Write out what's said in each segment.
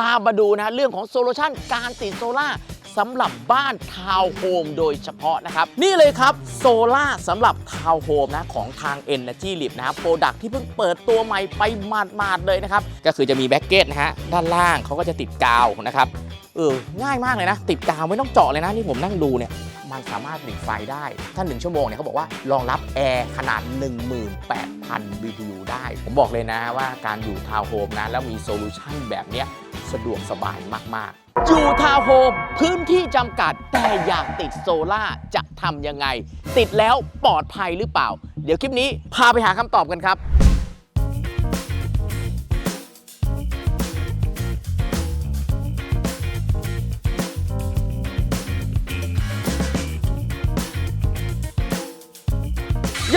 ตามมาดูนะเรื่องของโซลูชันการติดโซล่าสำหรับบ้านทาวน์โฮมโดยเฉพาะนะครับ นี่เลยครับโซล่าสำหรับทาวน์โฮมนะของทาง Energy l i p นะครับโปรดักที่เพิ่งเปิดตัวใหม่ไปหมาดๆเลยนะครับ ก็คือจะมีแบ็กเก็ตนะฮะด้านล่างเขาก็จะติดกาวนะครับเออง่ายมากเลยนะ ติดกาวไม่ต้องเจาะเลยนะ นี่ผมนั่งดูเนี่ย มันสามารถผลิตไฟได้ ถ้า 1 ชั่วโมงเนี่ยเขาบอกว่ารองรับแอร์ขนาด 18,000 BTU ได้ ผมบอกเลยนะว่าการอยู่ทาวน์โฮมนะ แล้วมีโซลูชันแบบเนี้ยสะดวกสบายมากๆอยู่ทาวน์โฮมพื้นที่จำกัดแต่อยากติดโซล่าจะทำยังไง ติดแล้วปลอดภัยหรือเปล่า เดี๋ยวคลิปนี้พาไปหาคำตอบกันครับ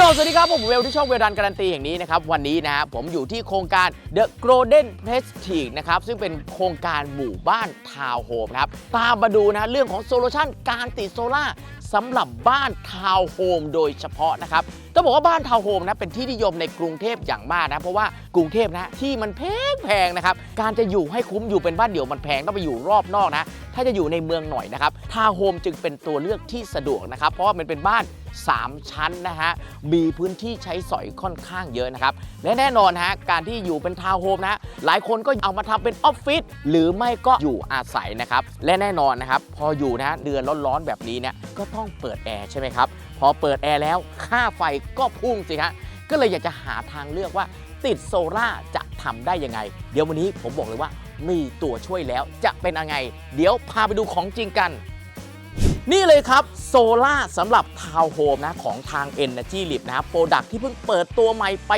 โยสวัสดีครับ ผมเวลที่ช่องเวลดันการันตีอย่างนี้นะครับ วันนี้นะครับผมอยู่ที่โครงการ The Golden Prestige นะครับ ซึ่งเป็นโครงการหมู่บ้านทาวน์โฮมครับ ตามมาดูนะเรื่องของโซลูชันการติดโซล่าสำหรับบ้านทาวน์โฮมโดยเฉพาะนะครับต้องบอกว่าบ้านทาวน์โฮมนะเป็นที่นิยมในกรุงเทพอย่างมากนะ เพราะว่ากรุงเทพนะที่มันแพงแพงนะครับ การจะอยู่ให้คุ้มอยู่เป็นบ้านเดี่ยวมันแพงต้องไปอยู่รอบนอกนะ ถ้าจะอยู่ในเมืองหน่อยนะครับทาวน์โฮมจึงเป็นตัวเลือกที่สะดวกนะครับ เพราะว่ามันเป็นบ้าน 3 ชั้นนะฮะมีพื้นที่ใช้สอยค่อนข้างเยอะนะครับ และแน่นอนฮะการที่อยู่เป็นทาวน์โฮมนะหลายคนก็เอามาทำเป็นออฟฟิศหรือไม่ก็อยู่อาศัยนะครับและแน่นอนนะครับพออยู่นะเดือนร้อนๆแบบนี้เนี่ยก็ต้องเปิดแอร์ใช่ไหมครับพอเปิดแอร์แล้วค่าไฟก็พุ่งสิฮะก็เลยอยากจะหาทางเลือกว่าติดโซล่าจะทำได้ยังไง เดี๋ยววันนี้ผมบอกเลยว่ามีตัวช่วยแล้วจะเป็นยังไง เดี๋ยวพาไปดูของจริงกัน นี่เลยครับโซล่าสำหรับทาวน์โฮมนะของทาง Energy l i t นะครับโปรดักที่เพิ่งเปิดตัวใหม่ไป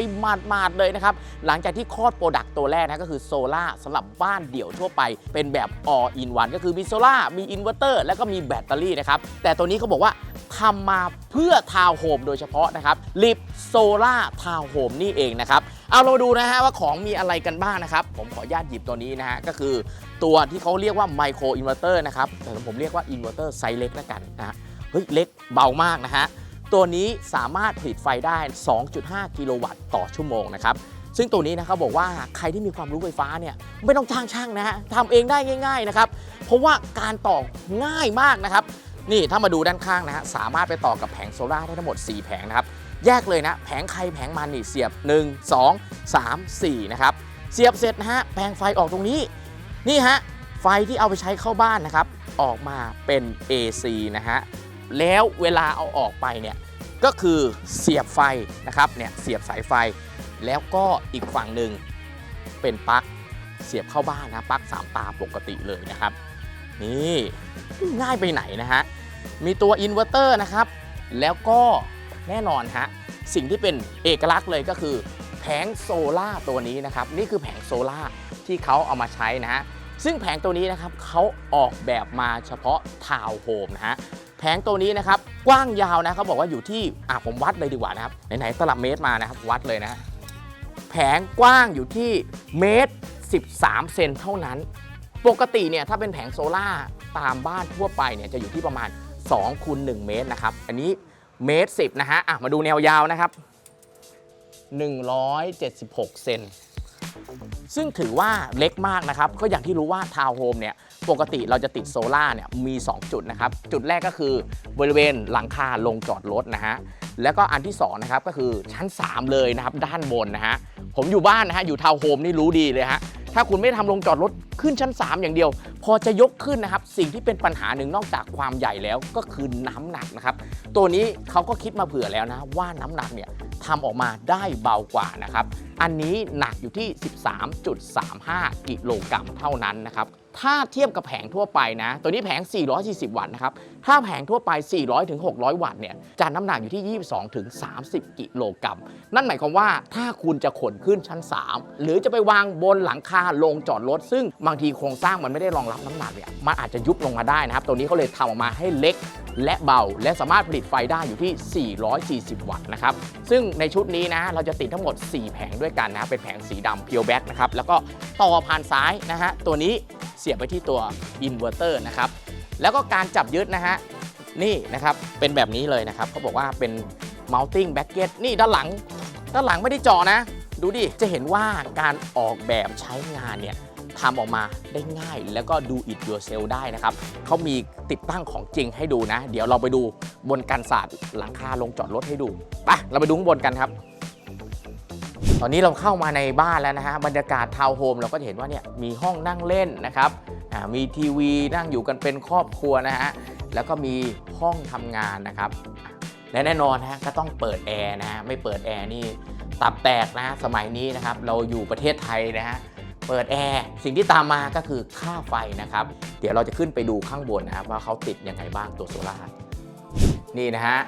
มาดๆเลยนะครับ หลังจากที่คลอดโปรดักตัวแรกนะก็คือโซล่าสำหรับบ้านเดี่ยวทั่วไป เป็นแบบ all in one ก็คือมีโซล่ามีอินเวอร์เตอร์แล้วก็มีแบตเตอรี่นะครับ แต่ตัวนี้เขาบอกว่า ทำมาเพื่อทาวน์โฮมโดยเฉพาะนะครับลิปโซล่าทาวน์โฮมนี่เองนะครับ เอาเรามาดูนะฮะว่าของมีอะไรกันบ้างนะครับ ผมขออนุญาตหยิบตัวนี้นะฮะ ก็คือตัวที่เขาเรียกว่าไมโครอินเวอร์เตอร์นะครับ แต่ผมเรียกว่าอินเวอร์เตอร์ไซส์เล็กแล้วกันนะฮะ เฮ้ย เล็กเบามากนะฮะ ตัวนี้สามารถผลิตไฟได้ 2.5 กิโลวัตต์ต่อชั่วโมงนะครับซึ่งตัวนี้นะครับบอกว่าใครที่มีความรู้ไฟฟ้าเนี่ยไม่ต้องจ้างช่างนะฮะทำเองได้ง่าย ๆนะครับ เพราะว่าการต่อง่ายมากนะครับ นี่ถ้ามาดูด้านข้างนะฮะสามารถไปต่อกับแผงโซล่าได้ทั้งหมด 4 แผงนะครับแยกเลยนะแผงใครแผงมันนี่เสียบ 1 2 3 4นะครับเสียบเสร็จนะฮะแปลงไฟออกตรงนี้นี่ฮะไฟที่เอาไปใช้เข้าบ้านนะครับออกมาเป็น AC นะฮะแล้วเวลาเอาออกไปเนี่ยก็คือเสียบไฟนะครับเนี่ยเสียบสายไฟ แล้วก็อีกฝั่งหนึ่งเป็นปลั๊กเสียบเข้าบ้านนะปลั๊กสามตาปกติเลยนะครับ นี่ง่ายไปไหนนะฮะ มีตัวอินเวอร์เตอร์นะครับ แล้วก็แน่นอนฮะ สิ่งที่เป็นเอกลักษณ์เลยก็คือแผงโซล่าตัวนี้นะครับ นี่คือแผงโซล่าที่เขาเอามาใช้นะฮะ ซึ่งแผงตัวนี้นะครับเขาออกแบบมาเฉพาะทาวน์โฮมนะฮะแผงตัวนี้นะครับกว้างยาวนะเขาบอกว่าอยู่ที่อะผมวัดเลยดีกว่านะครับไหนๆตลับเมตรมานะครับวัดเลยนะฮะแผงกว้างอยู่ที่เมตร 13 เซนเท่านั้น ปกติเนี่ยถ้าเป็นแผงโซล่าตามบ้านทั่วไปเนี่ยจะอยู่ที่ประมาณ2คูณ1เมตรนะครับอันนี้เมตร10นะฮะอะมาดูแนวยาวนะครับ 176 เซนซึ่งถือว่าเล็กมากนะครับ ก็อย่างที่รู้ว่าทาวน์โฮมเนี่ยปกติเราจะติดโซล่าเนี่ยมี 2 จุดนะครับ จุดแรกก็คือบริเวณหลังคาลงจอดรถนะฮะแล้วก็อันที่2นะครับก็คือชั้น 3 เลยนะครับด้านบนนะฮะผมอยู่บ้านนะฮะอยู่ทาวน์โฮมนี่รู้ดีเลยฮะถ้าคุณไม่ทำลงจอดรถ ขึ้นชั้น 3 อย่างเดียว พอจะยกขึ้นนะครับ สิ่งที่เป็นปัญหาหนึ่งนอกจากความใหญ่แล้วก็คือน้ำหนักนะครับ ตัวนี้เขาก็คิดมาเผื่อแล้วนะว่าน้ำหนักเนี่ยทำออกมาได้เบากว่านะครับอันนี้หนักอยู่ที่ 13.35 กิโลกรัมเท่านั้นนะครับ ถ้าเทียบกับแผงทั่วไปนะ ตัวนี้แผง 440 วัตต์นะครับ ถ้าแผงทั่วไป 400ถึง600 วัตต์เนี่ยจะน้ำหนักอยู่ที่ 22ถึง30 กิโลกรัม นั่นหมายความว่าถ้าคุณจะขนขึ้นชั้น 3 หรือจะไปวางบนหลังคาลงจอดรถ ซึ่งบางทีโครงสร้างมันไม่ได้รองรับน้ำหนักเนี่ย มันอาจจะยุบลงมาได้นะครับ ตัวนี้เขาเลยทำออกมาให้เล็กและเบา และสามารถผลิตไฟได้อยู่ที่ 440 วัตต์นะครับ ซึ่งในชุดนี้นะเราจะติดทั้งหมด 4 แผงด้วยกันนะเป็นแผงสีดำเพียวแบ็กนะครับแล้วก็ต่อผ่านซ้ายนะฮะตัวนี้เสียบไปที่ตัวอินเวอร์เตอร์นะครับแล้วก็การจับยึดนะฮะนี่นะครับเป็นแบบนี้เลยนะครับเขาบอกว่าเป็น mounting bracket นี่ด้านหลัง ด้านหลังไม่ได้เจาะนะ ดูดิ จะเห็นว่าการออกแบบใช้งานเนี่ยทำออกมาได้ง่ายแล้วก็ดู it yourself ได้นะครับ เขามีติดตั้งของจริงให้ดูนะ เดี๋ยวเราไปดูบนกันศาสตร์หลังคาลงจอดรถให้ดูไปเราไปดูข้างบนกันครับ ตอนนี้เราเข้ามาในบ้านแล้วนะฮะบรรยากาศทาวน์โฮมเราก็จะเห็นว่าเนี่ยมีห้องนั่งเล่นนะครับมีทีวีนั่งอยู่กันเป็นครอบครัวนะฮะแล้วก็มีห้องทำงานนะครับ และแน่นอนนะฮะก็ต้องเปิดแอร์นะฮะไม่เปิดแอร์นี่ตับแตกนะสมัยนี้นะครับ เราอยู่ประเทศไทยนะฮะเปิดแอร์สิ่งที่ตามมาก็คือค่าไฟนะครับ เดี๋ยวเราจะขึ้นไปดูข้างบนนะครับว่าเขาติดยังไงบ้างตัวโซล่าร์นี่นะฮะ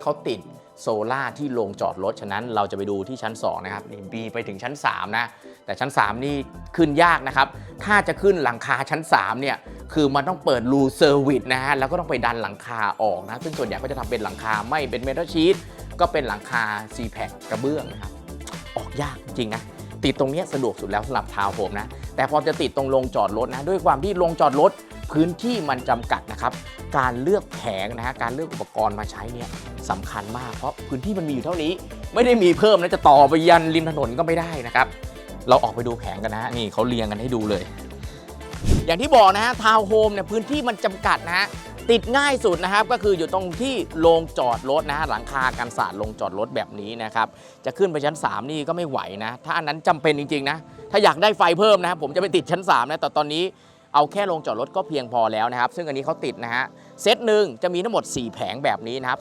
เขาติด โซล่าที่โรงจอดรถ ฉะนั้นเราจะไปดูที่ชั้น 2 นะครับนี่มีไปถึงชั้น 3 นะ แต่ชั้น 3 นี่ขึ้นยากนะครับ ถ้าจะขึ้นหลังคาชั้น 3 เนี่ย คือมันต้องเปิดรูเซอร์วิสนะฮะ แล้วก็ต้องไปดันหลังคาออกนะ ซึ่งส่วนใหญ่ก็จะทำเป็นหลังคาไม่เป็นเมทัลชีตก็เป็นหลังคาซีแพคกระเบื้องนะครับ ออกยากจริงนะ ติดตรงเนี้ยสะดวกสุดแล้วสำหรับทาวน์โฮมนะ แต่พอจะติดตรงโรงจอดรถนะ ด้วยความที่โรงจอดรถพื้นที่มันจำกัดนะครับ การเลือกแผงนะฮะ การเลือกอุปกรณ์มาใช้เนี่ย สำคัญมาก เพราะพื้นที่มันมีอยู่เท่านี้ ไม่ได้มีเพิ่มนะจะต่อไปยันริมถนนก็ไม่ได้นะครับ เราออกไปดูแผงกันนะนี่เขาเรียงกันให้ดูเลย อย่างที่บอกนะฮะทาวน์โฮมเนี่ยพื้นที่มันจำกัดนะฮะติดง่ายสุดนะครับก็คืออยู่ตรงที่โรงจอดรถนะฮะหลังคากันศาสตร์โรงจอดรถแบบนี้นะครับจะขึ้นไปชั้น 3 นี่ก็ไม่ไหวนะ ถ้าอันนั้นจำเป็นจริงๆนะถ้าอยากได้ไฟเพิ่มนะครับผมจะไปติดชั้น3นะแต่ตอนนี้ เอาแค่โรงจอดรถก็เพียงพอแล้วนะครับ ซึ่งอันนี้เขาติดนะฮะ เซตหนึ่งจะมีทั้งหมด 4 แผงแบบนี้นะครับ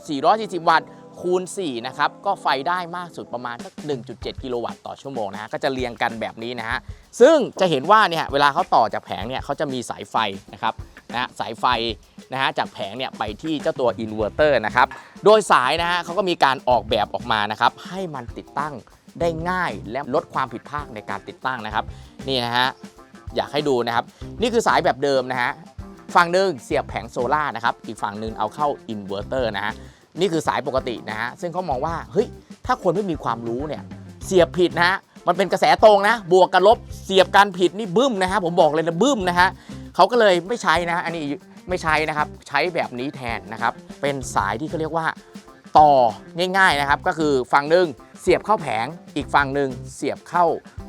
440 วัตต์คูณ 4 นะครับ ก็ไฟได้มากสุดประมาณสัก 1.7 กิโลวัตต์ต่อชั่วโมงนะฮะ ก็จะเรียงกันแบบนี้นะฮะ ซึ่งจะเห็นว่าเนี่ยเวลาเขาต่อจากแผงเนี่ยเขาจะมีสายไฟนะครับนะฮะสายไฟนะฮะจากแผงเนี่ยไปที่เจ้าตัวอินเวอร์เตอร์นะครับ โดยสายนะฮะเขาก็มีการออกแบบออกมานะครับ ให้มันติดตั้งได้ง่ายและลดความผิดพลาดในการติดตั้งนะครับ นี่นะฮะ อยากให้ดูนะครับ นี่คือสายแบบเดิมนะฮะฝั่งหนึ่งเสียบแผงโซล่าร์นะครับอีกฝั่งหนึ่งเอาเข้าอินเวอร์เตอร์นะฮะนี่คือสายปกตินะฮะซึ่งเขามองว่าเฮ้ยถ้าคนไม่มีความรู้เนี่ยเสียบผิดนะฮะมันเป็นกระแสตรงนะ บวกกับลบเสียบกันผิดนี่บึ้มนะฮะผมบอกเลยนะบึ้มนะฮะเขาก็เลยไม่ใช้นะฮะอันนี้ไม่ใช้นะครับ ใช้แบบนี้แทนนะครับ เป็นสายที่เขาเรียกว่า ต่อง่ายๆนะครับ ก็คือฝั่งหนึ่งเสียบเข้าแผง อีกฝั่งหนึ่งเสียบเข้า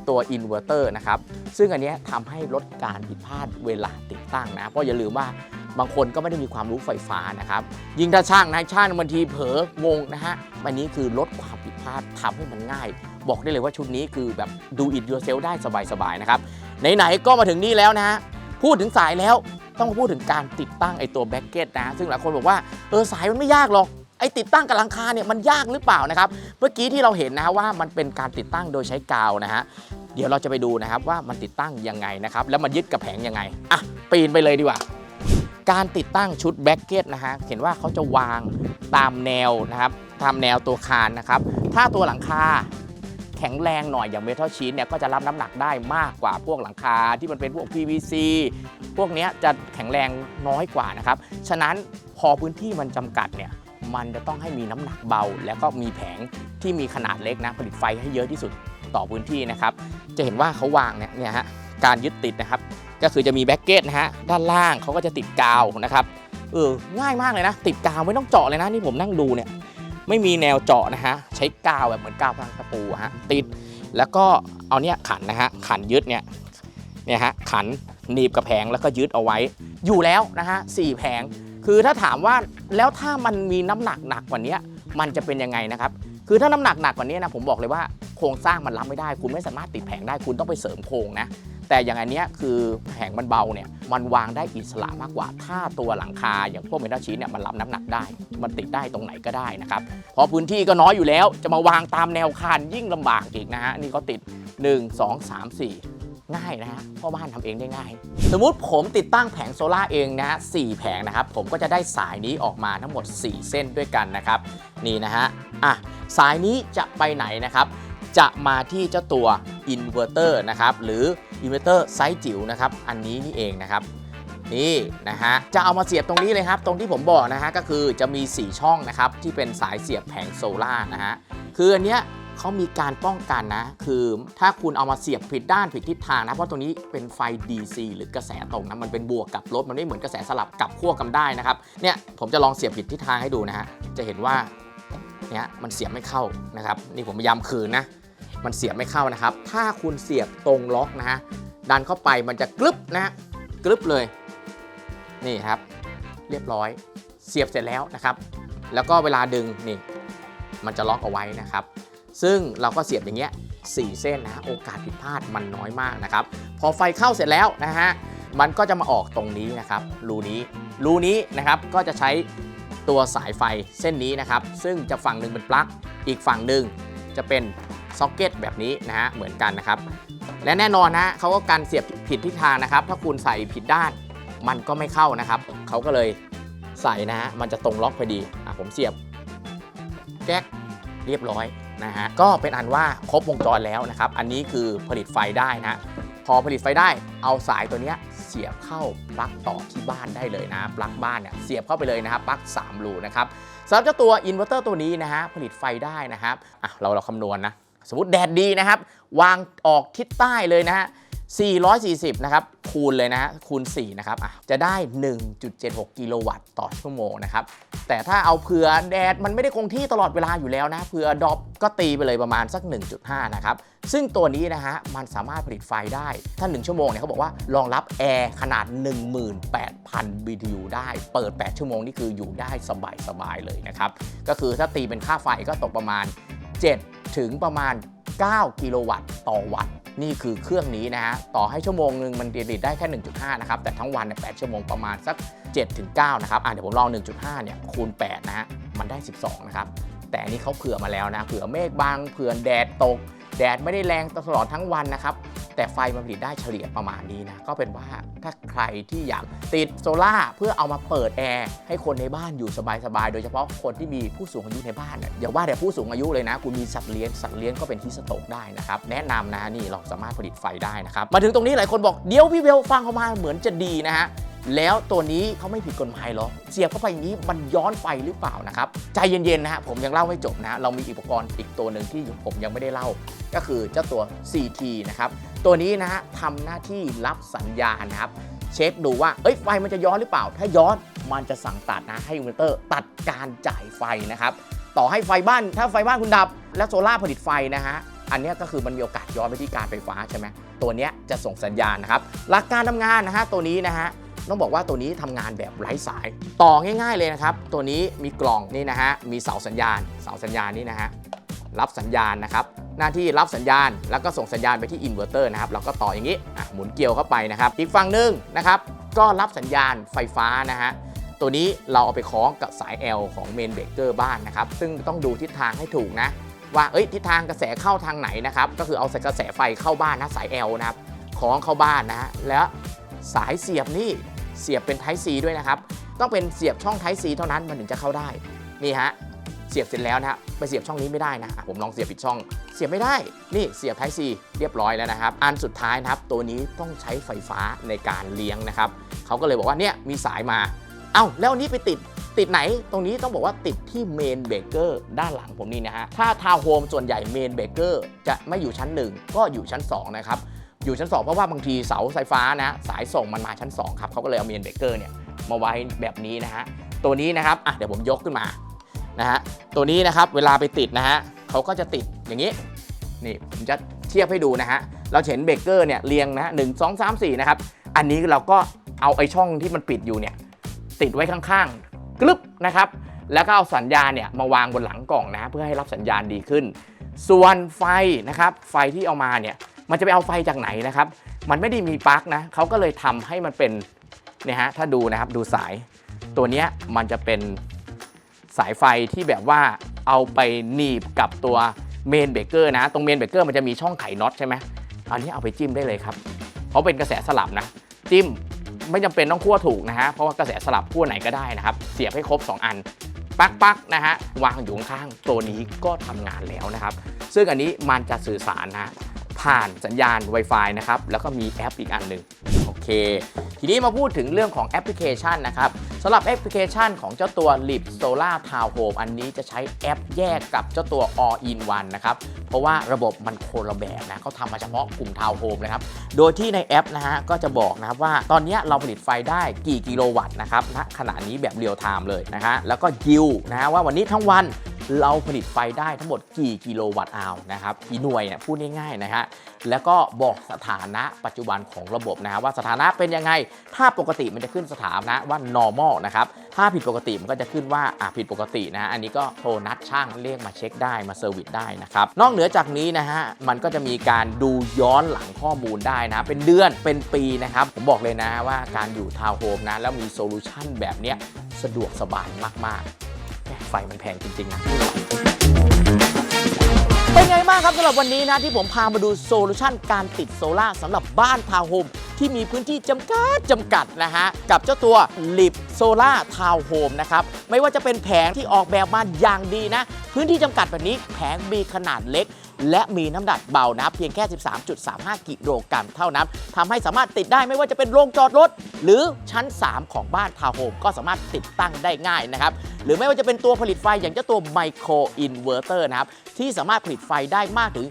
ตัวอินเวอร์เตอร์นะครับ ซึ่งอันนี้ทำให้ลดการผิดพลาดเวลาติดตั้งนะ เพราะอย่าลืมว่าบางคนก็ไม่ได้มีความรู้ไฟฟ้านะครับ ยิ่งถ้าช่างนะช่างบางทีเผลองงนะฮะอันนี้คือลดความผิดพลาดทำให้มันง่าย บอกได้เลยว่าชุดนี้คือแบบดู it yourself ได้สบายๆนะครับ ไหนๆก็มาถึงนี่แล้วนะฮะพูดถึงสายแล้วต้องมาพูดถึงการติดตั้งไอตัวแบ็กเก็ตนะ ซึ่งหลายคนบอกว่าเออสายมันไม่ยากหรอก อติดตั้งกับหลังคาเนี่ยมันยากหรือเปล่านะครับ เมื่อกี้ที่เราเห็นนะฮะว่ามันเป็นการติดตั้งโดยใช้กาวนะฮะเดี๋ยวเราจะไปดูนะครับว่ามันติดตั้งยังไงนะครับแล้วมันยึดกับแผงยังไงอะปีนไปเลยดีกว่า การติดตั้งชุดแบ็กเก็ตนะฮะเห็นว่าเขาจะวางตามแนวนะครับตามแนวตัวคานนะครับถ้าตัวหลังคาแข็งแรงหน่อยอย่างเมทัลชีตเนี่ยก็จะรับน้ำหนักได้มากกว่าพวกหลังคาที่มันเป็นพวก PVC พวกนี้จะแข็งแรงน้อยกว่านะครับ ฉะนั้นพอพื้นที่มันจำกัดเนี่ย มันจะต้องให้มีน้ำหนักเบา แล้วก็มีแผงที่มีขนาดเล็กนะผลิตไฟให้เยอะที่สุดต่อพื้นที่นะครับ จะเห็นว่าเขาวางเนี่ยเนี่ยฮะการยึดติดนะครับ ก็คือจะมีแบ็กเก็ตนะฮะด้านล่างเขาก็จะติดกาวนะครับเออง่ายมากเลยนะ ติดกาวไม่ต้องเจาะเลยนะนี่ผมนั่งดูเนี่ยไม่มีแนวเจาะนะฮะใช้กาวแบบเหมือนกาวพลังตะปูฮะติดแล้วก็เอาเนี่ยขันนะฮะขันยึดเนี่ยเนี่ยฮะขันหนีบกับแผงแล้วก็ยึดเอาไว้ อยู่แล้วนะฮะสี่แผง คือถ้าถามว่าแล้วถ้ามันมีน้ำหนักหนักกว่านี้มันจะเป็นยังไงนะครับ คือถ้าน้ำหนักหนักกว่านี้นะผมบอกเลยว่าโครงสร้างมันรับไม่ได้ คุณไม่สามารถติดแผงได้คุณต้องไปเสริมโครงนะแต่อย่างอันเนี้ยคือแผงมันเบาเนี่ยมันวางได้อิสระมากกว่า ถ้าตัวหลังคาอย่างพวกเมทัลชีทเนี่ยมันรับน้ำหนักได้ มันติดได้ตรงไหนก็ได้นะครับพราะพื้นที่ก็น้อยอยู่แล้ว จะมาวางตามแนวคานยิ่งลำบากอีกนะฮะนี่เขาติด 1 2 3 4 ง่ายนะฮะพ่อบ้านทำเองได้ง่าย สมมุติผมติดตั้งแผงโซล่าร์เองนะฮะสแผงนะครับ ผมก็จะได้สายนี้ออกมาทั้งหมด 4 เส้นด้วยกันนะครับ นี่นะฮะอะสายนี้จะไปไหนนะครับจะมาที่เจ้าตัวอินเวอร์เตอร์นะครับหรืออินเวอร์เตอร์ไซส์จิ๋วนะครับอันนี้นี่เองนะครับนี่นะฮะจะเอามาเสียบตรงนี้เลยครับ ตรงที่ผมบอกนะฮะก็คือจะมี 4 ช่องนะครับที่เป็นสายเสียบแผงโซล่าร์นะฮะคืออันเนี้ย เขามีการป้องกันนะ คือถ้าคุณเอามาเสียบผิดด้านผิดทิศทางนะ เพราะตรงนี้เป็นไฟ DC หรือกระแสตรงนะ มันเป็นบวกกับลบ มันไม่เหมือนกระแสสลับกับขั้วกันได้นะครับ เนี่ยผมจะลองเสียบผิดทิศทางให้ดูนะฮะ จะเห็นว่าเนี่ยมันเสียบไม่เข้านะครับ นี่ผมพยายามคืนนะ มันเสียบไม่เข้านะครับ ถ้าคุณเสียบตรงล็อกนะฮะ ดันเข้าไปมันจะกรึบนะฮะ กรึบเลย นี่ครับ เรียบร้อย เสียบเสร็จแล้วนะครับ แล้วก็เวลาดึงนี่ มันจะล็อกเอาไว้นะครับ ซึ่งเราก็เสียบอย่างเงี้ยสี่เส้นนะโอกาสผิดพลาดมันน้อยมากนะครับ พอไฟเข้าเสร็จแล้วนะฮะมันก็จะมาออกตรงนี้นะครับรูนี้รูนี้นะครับก็จะใช้ตัวสายไฟเส้นนี้นะครับ ซึ่งจะฝั่งหนึ่งเป็นปลั๊กอีกฝั่งหนึ่งจะเป็นซ็อกเก็ตแบบนี้นะฮะเหมือนกันนะครับ และแน่นอนนะเขาก็การเสียบผิดทิศทางนะครับ ถ้าคุณใส่ผิดด้านมันก็ไม่เข้านะครับเขาก็เลยใส่นะฮะมันจะตรงล็อกพอดีอะผมเสียบแก๊กเรียบร้อย นะฮะก็เป็นอันว่าครบวงจรแล้วนะครับ อันนี้คือผลิตไฟได้นะพอผลิตไฟได้เอาสายตัวเนี้ยเสียบเข้าปลั๊กต่อที่บ้านได้เลยนะปลั๊กบ้านเนี่ยเสียบเข้าไปเลยนะครับปลั๊ก3รูนะครับสำหรับเจ้าตัวอินเวอร์เตอร์ตัวนี้นะฮะผลิตไฟได้นะครับอะเราเราคำนวณนะสมมติแดดดีนะครับ วางออกทิศใต้เลยนะฮะ 440 นะครับ คูณเลยนะคูณ 4 นะครับะจะได้ 1.76 กิโลวัตต์ต่อชั่วโมงนะครับ แต่ถ้าเอาเผื่อแดดมันไม่ได้คงที่ตลอดเวลาอยู่แล้วนะเผื่อดอปก็ตีไปเลยประมาณสัก 1.5 นะครับ ซึ่งตัวนี้นะฮะ มันสามารถผลิตไฟได้ ถ้า 1 ชั่วโมงเนี่ยเขาบอกว่ารองรับแอร์ขนาด 18,000 BTU ได้ เปิด 8 ชั่วโมงนี่คืออยู่ได้สบายๆเลยนะครับ ก็คือถ้าตีเป็นค่าไฟก็ตกประมาณ 7 ถึงประมาณ 9 กิโลวัตต์ต่อวัตต์ นี่คือเครื่องนี้นะฮะต่อให้ชั่วโมงหนึ่งมันเดลิตได้แค่ 1.5 นะครับ แต่ทั้งวันเนี่ย8ชั่วโมงประมาณสัก7ถึง9นะครับอะเดี๋ยวผมลอง 1.5 เนี่ยคูณ 8 นะฮะมันได้ 12 นะครับ แต่อันนี้เขาเผื่อมาแล้วนะเผื่อเมฆบางเผื่อแดดตก แดดไม่ได้แรงตลอดทั้งวันนะครับ แต่ไฟมันผลิตได้เฉลี่ยประมาณนี้นะ ก็เป็นว่าถ้าใครที่อยากติดโซล่าเพื่อเอามาเปิดแอร์ให้คนในบ้านอยู่สบายๆ โดยเฉพาะคนที่มีผู้สูงอายุในบ้านเนี่ยอย่าว่าแต่ผู้สูงอายุเลยนะ คุณมีสัตว์เลี้ยง สัตว์เลี้ยงก็เป็นที่สโตกได้นะครับ แนะนำนะนี่เราสามารถผลิตไฟได้นะครับ มาถึงตรงนี้หลายคนบอกเดี๋ยวพี่เวลฟังเขามาเหมือนจะดีนะฮะ แล้วตัวนี้เขาไม่ผิดกฎหมายหรอ เสียบเข้าไปอย่างนี้มันย้อนไฟหรือเปล่านะครับ ใจเย็นๆนะฮะผมยังเล่าไม่จบนะ เรามีอุปกรณ์อีกตัวหนึ่งที่ผมยังไม่ได้เล่า ก็คือเจ้าตัว CT นะครับ ตัวนี้นะฮะทำหน้าที่รับสัญญาณนะครับ เช็คดูว่า เอ้ยไฟมันจะย้อนหรือเปล่า ถ้าย้อนมันจะสั่งตัดนะให้อินเวอร์เตอร์ตัดการจ่ายไฟนะครับ ต่อให้ไฟบ้าน ถ้าไฟบ้านคุณดับ แล้วโซล่าผลิตไฟนะฮะอันนี้ก็คือมันมีโอกาสย้อนไปที่การไฟฟ้าใช่ไหมตัวนี้จะส่งสัญญาณนะครับหลักการทำงานนะฮะตัวนี้นะฮะ ต้องบอกว่าตัวนี้ทำงานแบบไร้สาย ต่อง่าย ๆเลยนะครับ ตัวนี้มีกล่องนี่นะฮะ มีเสาสัญญาณ เสาสัญญาณนี่นะฮะ รับสัญญาณนะครับ หน้าที่รับสัญญาณ แล้วก็ส่งสัญญาณไปที่อินเวอร์เตอร์นะครับเราก็ต่ออย่างนี้ หมุนเกลียวเข้าไปนะครับ อีกฝั่งหนึ่งนะครับ ก็รับสัญญาณไฟฟ้านะฮะตัวนี้เราเอาไปคล้องกับสาย L ของเมนเบรกเกอร์บ้านนะครับ ซึ่งต้องดูทิศทางให้ถูกนะ ว่าเอ้ยทิศทางกระแสเข้าทางไหนนะครับ ก็คือเอากระแสไฟเข้าบ้านนะสาย L นะครับคล้องเข้าบ้านนะฮะแล้วสายเสียบนี่ เสียบเป็น Type C ด้วยนะครับ ต้องเป็นเสียบช่อง Type C เท่านั้นมันถึงจะเข้าได้ นี่ฮะ เสียบเสร็จแล้วนะฮะไปเสียบช่องนี้ไม่ได้นะะผมลองเสียบผิดช่อง เสียบไม่ได้ นี่เสียบ Type C เรียบร้อยแล้วนะครับ อันสุดท้ายนะครับ ตัวนี้ต้องใช้ไฟฟ้าในการเลี้ยงนะครับ เขาก็เลยบอกว่าเนี่ยมีสายมา เอ้าแล้วอันนี้ไปติดติดไหน ตรงนี้ต้องบอกว่าติดที่เมนเบเกอร์ด้านหลังผมนี่นะฮะ ถ้าทาวน์โฮมส่วนใหญ่เมนเบเกอร์จะไม่อยู่ชั้น 1 ก็อยู่ชั้น 2 นะครับ อยู่ชั้น 2 เพราะว่าบางทีเสาไฟฟ้านะ สายส่งมันมาชั้น 2 ครับเขาก็เลยเอาเมนเบรกเกอร์เนี่ยมาไว้แบบนี้นะฮะตัวนี้นะครับอะเดี๋ยวผมยกขึ้นมานะฮะตัวนี้นะครับเวลาไปติดนะฮะเขาก็จะติดอย่างนี้นี่ผมจะเทียบให้ดูนะฮะเราเห็นเบรกเกอร์เนี่ยเรียงนะฮะหนึ่งสองสามสี่นะครับอันนี้เราก็เอาไอ้ช่องที่มันปิดอยู่เนี่ยติดไว้ข้างๆกลึบนะครับแล้วก็เอาสัญญาณเนี่ยมาวางบนหลังกล่องนะ เพื่อให้รับสัญญาณดีขึ้น ส่วนไฟนะครับไฟที่เอามาเนี่ย มันจะไปเอาไฟจากไหนนะครับ มันไม่ได้มีปลั๊กนะเขาก็เลยทำให้มันเป็นเนี่ยฮะถ้าดูนะครับดูสาย ตัวนี้มันจะเป็นสายไฟที่แบบว่าเอาไปหนีบกับตัวเมนเบเกอร์นะ ตรงเมนเบเกอร์มันจะมีช่องไขน็อตใช่ไหมอันนี้เอาไปจิ้มได้เลยครับ เพราะเป็นกระแสสลับนะ จิ้มไม่จำเป็นต้องคั่วถูกนะฮะ เพราะว่ากระแสสลับคั่วไหนก็ได้นะครับ เสียบให้ครบ 2 อัน ปักปักนะฮะ วางอยู่ข้างๆตัวนี้ก็ทำงานแล้วนะครับ ซึ่งอันนี้มันจะสื่อสารนะ ผ่านสัญญาณ Wi-Fi นะครับ แล้วก็มีแอปอีกอันหนึ่งโอเค ทีนี้มาพูดถึงเรื่องของแอปพลิเคชันนะครับสำหรับแอปพลิเคชันของเจ้าตัว Lip Solar Town Home อันนี้จะใช้แอปแยกกับเจ้าตัว All in One นะครับ เพราะว่าระบบมันโคนละแบบนะเขาทำมาเฉพาะกลุ่ม Town Home นะครับ โดยที่ในแอปนะฮะก็จะบอกนะครับว่าตอนนี้เราผลิตไฟได้กี่กิโลวัตต์นะครับณขณะนี้แบบเรียลไทม์เลยนะฮะแล้วก็ยิวนะฮะว่าวันนี้ทั้งวัน เราผลิตไฟได้ทั้งหมดกี่กิโลวัตต์อาวนะครับกี่หน่วยเนี่ยพูดง่ายๆนะฮะแล้วก็บอกสถานะปัจจุบันของระบบนะฮะว่าสถานะเป็นยังไง ถ้าปกติมันจะขึ้นสถานะว่า normal นะครับถ้าผิดปกติมันก็จะขึ้นว่าอะผิดปกตินะฮะอันนี้ก็โทรนัดช่างเรียกมาเช็คได้มาเซอร์วิสได้นะครับนอกเหนือจากนี้นะฮะมันก็จะมีการดูย้อนหลังข้อมูลได้นะเป็นเดือนเป็นปีนะครับผมบอกเลยนะว่าการอยู่ทาวน์โฮมนะแล้วมีโซลูชันแบบเนี้ยสะดวกสบายมากๆแหม่ไฟมันแพงจริงๆนะเป็นไงบ้างครับสำหรับวันนี้นะที่ผมพามาดูโซลูชันการติดโซล่าสำหรับบ้านทาวน์โฮมที่มีพื้นที่จำกัดจำกัดนะฮะ กับเจ้าตัวลิฟโซล่าทาวน์โฮมนะครับ ไม่ว่าจะเป็นแผงที่ออกแบบมาอย่างดีนะ พื้นที่จำกัดแบบนี้แผงมีขนาดเล็ก และมีน้ำหนักเบานะเพียงแค่ 13.35 กิโลกรัมเท่านั้นทำให้สามารถติดได้ไม่ว่าจะเป็นโรงจอดรถ หรือชั้น 3 ของบ้านทาวน์โฮมก็สามารถติดตั้งได้ง่ายนะครับ หรือไม่ว่าจะเป็นตัวผลิตไฟอย่างเจ้าตัวไมโครอินเวอร์เตอร์นะครับที่สามารถผลิตไฟได้มากถึง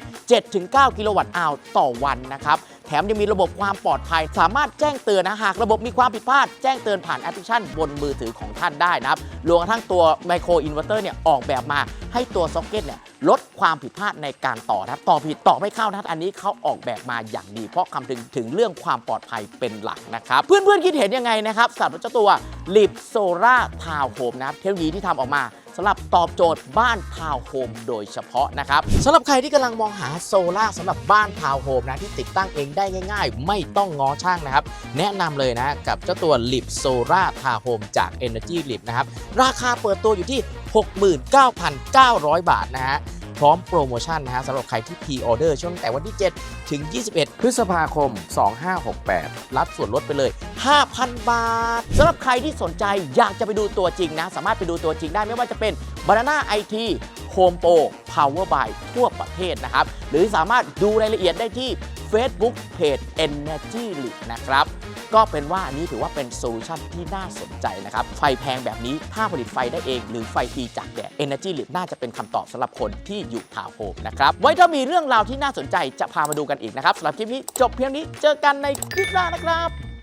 7-9 กิโลวัตต์อาวต่อวันนะครับ แถมยังมีระบบความปลอดภัย สามารถแจ้งเตือนนะหากระบบมีความผิดพลาด แจ้งเตือนผ่านแอปพลิเคชันบนมือถือของท่านได้นะครับรวมกระทั่งตัวไมโครอินเวอร์เตอร์เนี่ยออกแบบมาให้ตัวซ็อกเก็ตเนี่ยลดความผิดพลาดในการต่อนะครับต่อผิดต่อไม่เข้านะครับอันนี้เขาออกแบบมาอย่างดี เพราะคำถึงถึงเรื่องความปลอดภัยเป็นหลักนะครับ เพื่อนๆคิดเห็นยังไงนะครับสำหรับเจ้าตัวลิบโซล่าทาวโฮมนะครับเทคโนโลยีที่ทำออกมา สำหรับตอบโจทย์บ้านทาวน์โฮมโดยเฉพาะนะครับสำหรับใครที่กำลังมองหาโซล่าสำหรับบ้านทาวน์โฮมนะที่ติดตั้งเองได้ง่าย ๆ ไม่ต้องง้อช่างนะครับ แนะนำเลยนะกับเจ้าตัวลิปโซล่าทาวน์โฮมจาก Energy Lip นะครับราคาเปิดตัวอยู่ที่ 69,900 บาทนะฮะ พร้อมโปรโมชั่นนะฮะสำหรับใครที่พ r ออเดอร์ช่วงแต่วันที่ 7 ถึง 21 พฤษภาคม 2568 รับส่วนลดไปเลย 5,000 บาทสำหรับใครที่สนใจอยากจะไปดูตัวจริงนะ สามารถไปดูตัวจริงได้ไม่ว่าจะเป็น Banana IT Home Pro Power by ทั่วประเทศนะครับ หรือสามารถดูรายละเอียดได้ที่ Facebook Page Energy l i นะครับ ก็เป็นว่าอันนี้ถือว่าเป็นโซลูชันที่น่าสนใจนะครับ ไฟแพงแบบนี้ถ้าผลิตไฟได้เอง หรือไฟฟรีจากแดด Energy l i t น่าจะเป็นคำตอบสำหรับคนที่อยู่ทาวน์โฮมนะครับ ไว้ถ้ามีเรื่องราวที่น่าสนใจจะพามาดูกันอีกนะครับสำหรับคลิปนี้จบเพียงนี้เจอกันในคลิปหน้านะครับ